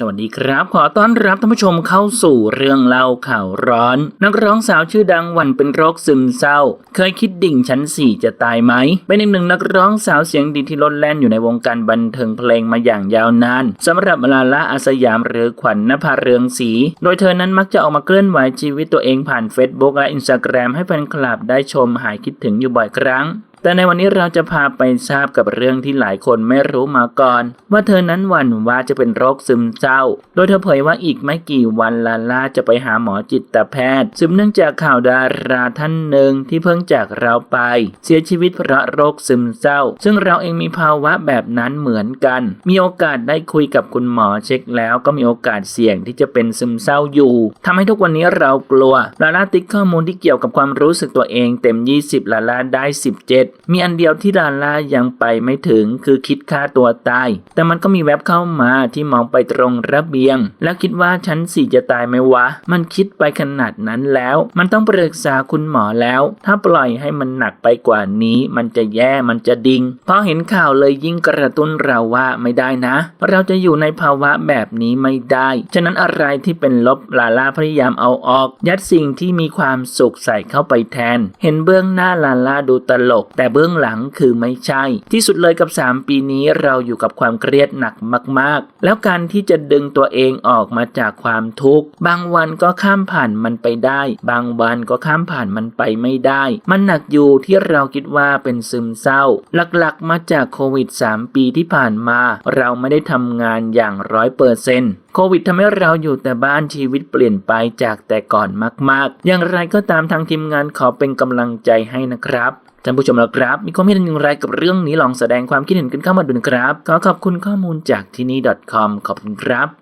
สวัสดีครับ ขอต้อนรับท่านผู้ชมเข้าสู่เรื่องเล่าข่าวร้อน นักร้องสาวชื่อดังวันเป็นโรคซึมเศร้า เคยคิดดิ่งชั้นสี่จะตายไหม เป็นอีกหนึ่งนักร้องสาวเสียงดีที่ลดแล่นอยู่ในวงการบันเทิงเพลงมาอย่างยาวนานสำหรับลาล่าอาสยามหรือขวัญนภาเรืองศรีโดยเธอนั้นมักจะออกมาเคลื่อนไหวชีวิตตัวเองผ่าน Facebook และ Instagram ให้แฟนคลับได้ชมหายคิดถึงอยู่บ่อยครั้ง แต่ในวันนี้เราจะพาไปทราบกับเรื่องที่หลายคนไม่รู้มาก่อน ว่าเธอนั้นหวั่นว่าจะเป็นโรคซึมเศร้า โดยเธอเผยว่าอีกไม่กี่วันลาล่าจะไปหาหมอจิตแพทย์สืบเนื่องจากข่าวดาราท่านหนึ่งที่เพิ่งจากเราไป เสียชีวิตเพราะโรคซึมเศร้า ซึ่งเราเองมีภาวะแบบนั้นเหมือนกัน มีโอกาสได้คุยกับคุณหมอเช็คแล้วก็มีโอกาสเสี่ยงที่จะเป็นซึมเศร้าอยู่ทำให้ทุกวันนี้เรากลัวลาล่าติ๊กข้อมูลที่เกี่ยวกับความรู้สึกตัวเองเต็ม 20ลาล่าได้ 17มีอันเดียวที่ลาลายังไปไม่ถึงคือคิดฆ่าตัวตาย แต่มันก็มีแว็บเข้ามาที่มองไปตรงระเบียง แล้วคิดว่าฉันสี่จะตายไหมวะ มันคิดไปขนาดนั้นแล้ว มันต้องปรึกษาคุณหมอแล้ว ถ้าปล่อยให้มันหนักไปกว่านี้มันจะแย่มันจะดิ่งพอเห็นข่าวเลยยิ่งกระตุ้นเราว่าไม่ได้นะ เราจะอยู่ในภาวะแบบนี้ไม่ได้ ฉะนั้นอะไรที่เป็นลบลาลาพยายามเอาออก ยัดสิ่งที่มีความสุขใส่เข้าไปแทน เห็นเบื้องหน้าลาลาดูตลกแต่เบื้องหลังคือไม่ใช่ ที่สุดเลยกับ 3 ปีนี้เราอยู่กับความเครียดหนักมาก ๆ แล้วการที่จะดึงตัวเองออกมาจากความทุกข์บางวันก็ข้ามผ่านมันไปได้ บางวันก็ข้ามผ่านมันไปไม่ได้ มันหนักอยู่ที่เราคิดว่าเป็นซึมเศร้า หลักๆ มาจากโควิด 3 ปีที่ผ่านมา เราไม่ได้ทำงานอย่างร้อยเปอร์เซนต์โควิดทำให้เราอยู่แต่บ้านชีวิตเปลี่ยนไปจากแต่ก่อนมาก ๆ อย่างไรก็ตามทางทีมงานขอเป็นกำลังใจให้นะครับ ท่านผู้ชมแล้วครับ มีความคิดเห็นอย่างไรกับเรื่องนี้ลองแสดงความคิดเห็นกันเข้ามาดูนะครับ ขอขอบคุณข้อมูลจากที่นี่ .com ขอบคุณครับ